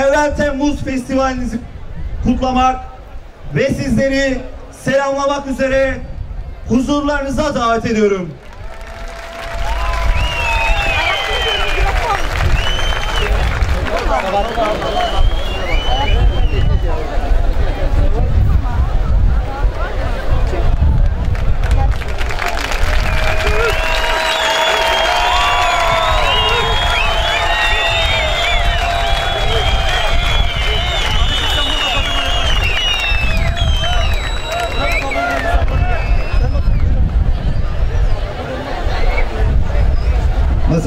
Evvel Temmuz Festivalinizi kutlamak ve sizleri selamlamak üzere huzurlarınıza davet ediyorum.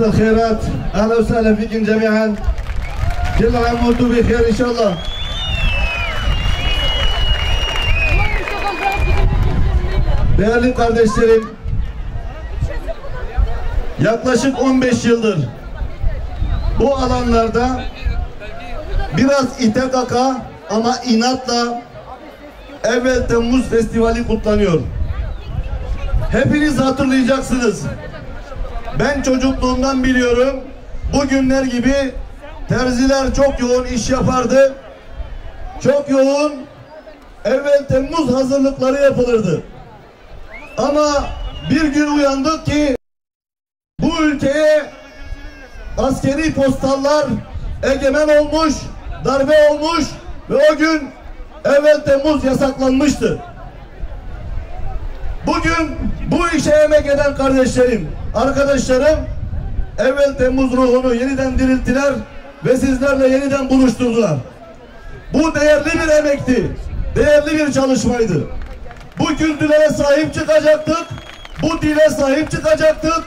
مساء الخيرات اهلا وسهلا فيكم جميعا كل عام وانتم بخير ان شاء الله Değerli kardeşlerim, yaklaşık 15 yıldır bu alanlarda biraz ite kaka ama inatla Evvel Temmuz Festivali kutlanıyor. Hepiniz hatırlayacaksınız. Ben çocukluğumdan biliyorum. Bugünler gibi terziler çok yoğun iş yapardı. Çok yoğun evvel Temmuz hazırlıkları yapılırdı. Ama bir gün uyandık ki bu ülkeye askeri postallar egemen olmuş, darbe olmuş ve o gün evvel Temmuz yasaklanmıştı. Bugün bu işe emek eden kardeşlerim, arkadaşlarım evvel Temmuz ruhunu yeniden dirilttiler ve sizlerle yeniden buluşturdular. Bu değerli bir emekti, değerli bir çalışmaydı. Bu kültürlere sahip çıkacaktık, bu dile sahip çıkacaktık,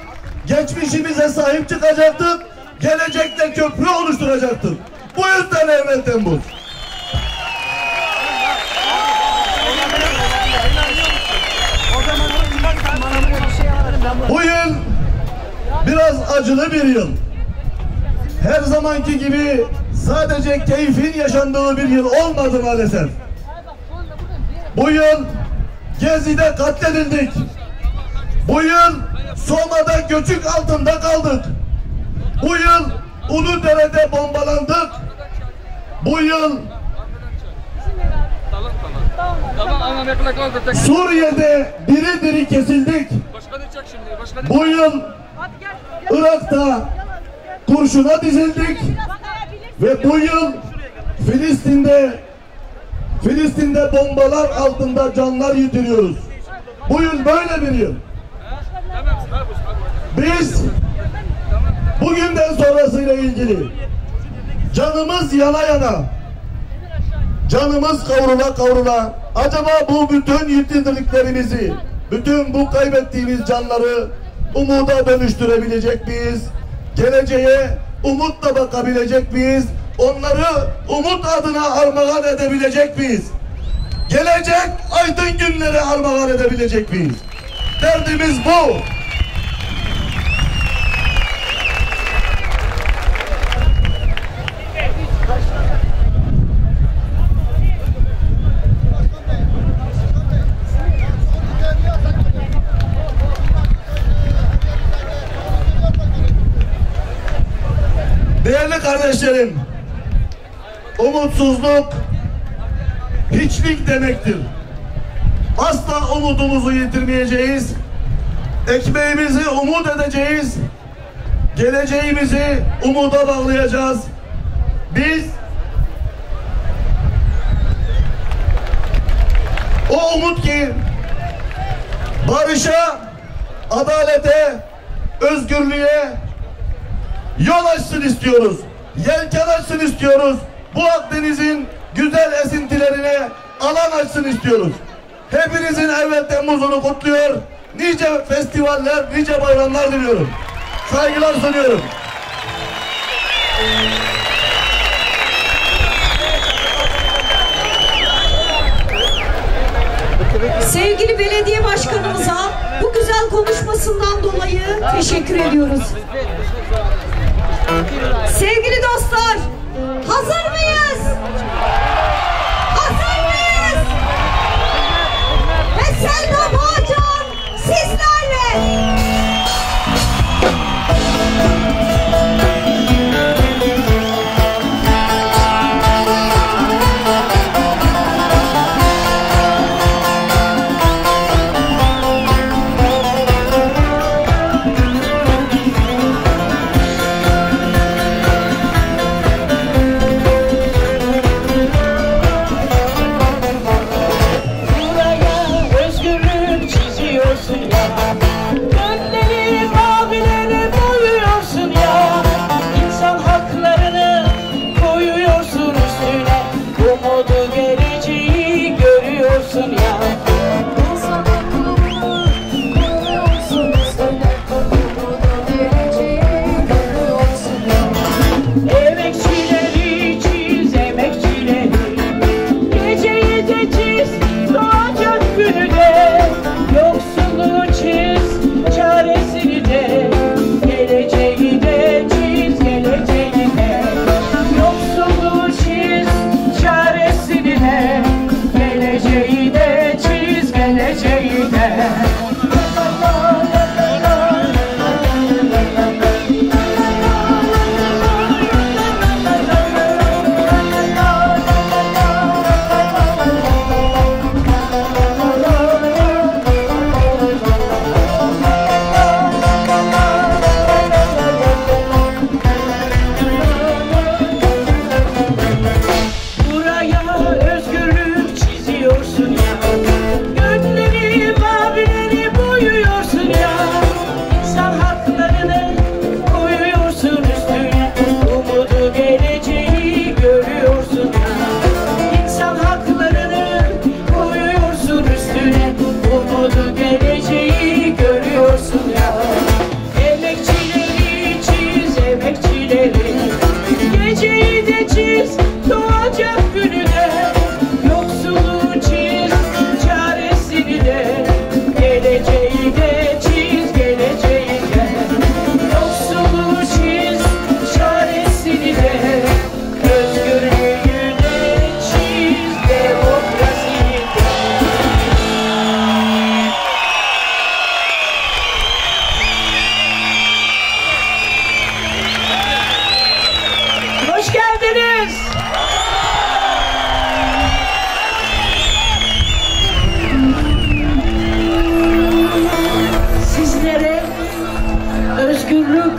geçmişimize sahip çıkacaktık, gelecekte köprü oluşturacaktık. Bu yüzden evvel Temmuz. Bu yıl biraz acılı bir yıl. Her zamanki gibi sadece keyfin yaşandığı bir yıl olmadı maalesef. Bu yıl Gezi'de katledildik. Bu yıl Soma'da göçük altında kaldık. Bu yıl Uludere'de bombalandık. Bu yıl Suriye'de diri diri kesildik. Başka diyecek şimdi. Başka Bu yıl Irak'ta kurşuna dizildik ve bu yıl Filistin'de Filistin'de bombalar altında canlar yitiriyoruz. Bu yıl böyle bir yıl. Biz bugünden sonrasıyla ilgili canımız yana yana canımız kavrula kavrula acaba bu bütün yitirdiklerimizi bütün bu kaybettiğimiz canları umuda dönüştürebilecek miyiz? Geleceğe umutla bakabilecek miyiz? Onları umut adına armağan edebilecek miyiz? Gelecek aydın günleri armağan edebilecek miyiz? Derdimiz bu. Değerli kardeşlerim, umutsuzluk hiçlik demektir. Asla umudumuzu yitirmeyeceğiz. Ekmeğimizi umut edeceğiz. Geleceğimizi umuda bağlayacağız. Biz o umut ki barışa, adalete, özgürlüğe, yol açsın istiyoruz. Yelken açsın istiyoruz. Bu Akdeniz'in güzel esintilerine alan açsın istiyoruz. Hepinizin evvel Temmuz'unu kutluyor. Nice festivaller, nice bayramlar diliyorum. Saygılar sunuyorum. Sevgili belediye başkanımıza bu güzel konuşmasından dolayı teşekkür ediyoruz. Sevgili dostlar, hazır mıyız? Hazır mıyız? Ve Selma Bağcan sizlerle. make you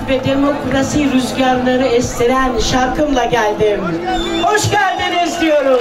ve demokrasi rüzgarları estiren şarkımla geldim. Hoş geldiniz diyorum.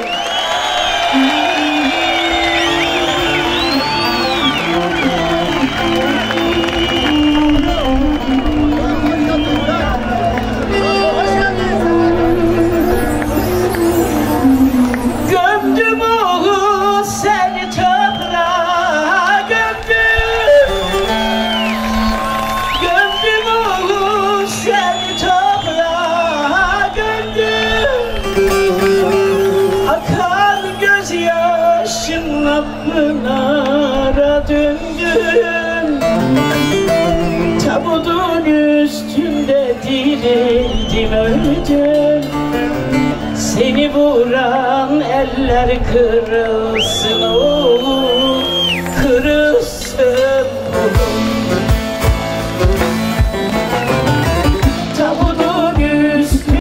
Gözyaşınla pınara döndüm. Tabutun üstünde dirildim öldüm. Seni vuran eller kırılsın oğlum